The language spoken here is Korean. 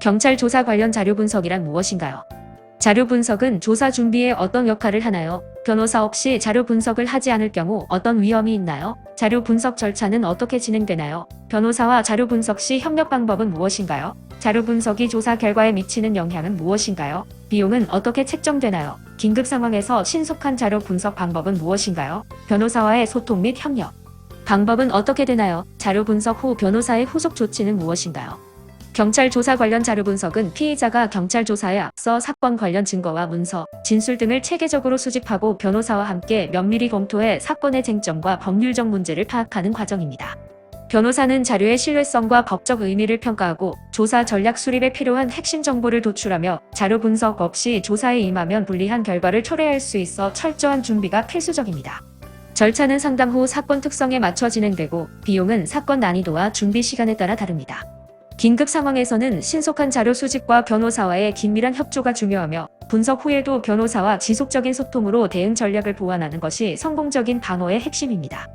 경찰 조사 관련 자료 분석이란 무엇인가요? 자료 분석은 조사 준비에 어떤 역할을 하나요? 변호사 없이 자료 분석을 하지 않을 경우 어떤 위험이 있나요? 자료 분석 절차는 어떻게 진행되나요? 변호사와 자료 분석 시 협력 방법은 무엇인가요? 자료 분석이 조사 결과에 미치는 영향은 무엇인가요? 비용은 어떻게 책정되나요? 긴급 상황에서 신속한 자료 분석 방법은 무엇인가요? 변호사와의 소통 및 협력. 방법은 어떻게 되나요? 자료 분석 후 변호사의 후속 조치는 무엇인가요? 경찰 조사 관련 자료 분석은 피의자가 경찰 조사에 앞서 사건 관련 증거와 문서, 진술 등을 체계적으로 수집하고 변호사와 함께 면밀히 검토해 사건의 쟁점과 법률적 문제를 파악하는 과정입니다. 변호사는 자료의 신뢰성과 법적 의미를 평가하고 조사 전략 수립에 필요한 핵심 정보를 도출하며 자료 분석 없이 조사에 임하면 불리한 결과를 초래할 수 있어 철저한 준비가 필수적입니다. 절차는 상담 후 사건 특성에 맞춰 진행되고 비용은 사건 난이도와 준비 시간에 따라 다릅니다. 긴급 상황에서는 신속한 자료 수집과 변호사와의 긴밀한 협조가 중요하며 분석 후에도 변호사와 지속적인 소통으로 대응 전략을 보완하는 것이 성공적인 방어의 핵심입니다.